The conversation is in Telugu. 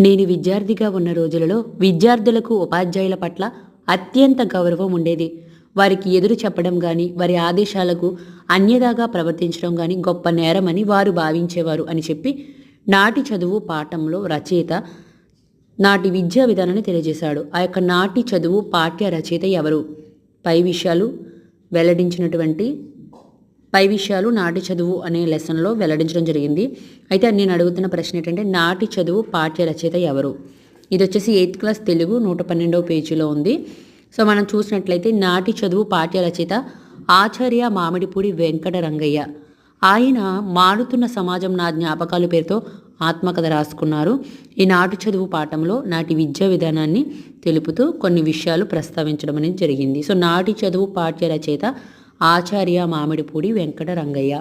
నేను విద్యార్థిగా ఉన్న రోజులలో విద్యార్థులకు ఉపాధ్యాయుల పట్ల అత్యంత గౌరవం ఉండేది. వారికి ఎదురు చెప్పడం కానీ వారి ఆదేశాలకు అన్యదాగా ప్రవర్తించడం కానీ గొప్ప నేరమని వారు భావించేవారు అని చెప్పి నాటి చదువు పాఠంలో రచయిత నాటి విద్యా విధానాన్ని తెలియజేశాడు. ఆ యొక్క నాటి చదువు పాఠ్య రచయిత ఎవరు? పై విషయాలు వెల్లడించినటువంటి పై విషయాలు నాటి చదువు అనే లెసన్లో వెల్లడించడం జరిగింది. అయితే నేను అడుగుతున్న ప్రశ్న ఏంటంటే నాటి చదువు పాఠ్య రచయిత ఎవరు? ఇది వచ్చేసి ఎయిత్ క్లాస్ తెలుగు నూట పన్నెండవ పేజీలో ఉంది. సో మనం చూసినట్లయితే నాటి చదువు పాఠ్య రచయిత ఆచార్య మామిడిపూడి వెంకట రంగయ్య ఆయన మారుతున్న సమాజం నా జ్ఞాపకాలు పేరుతో ఆత్మకథ రాసుకున్నారు. ఈ నాటు చదువు పాఠంలో నాటి విద్యా విధానాన్ని తెలుపుతూ కొన్ని విషయాలు ప్రస్తావించడం అనేది జరిగింది. సో నాటి చదువు పాఠ్య రచయిత ఆచార్య మామిడిపూడి వెంకట రంగయ్య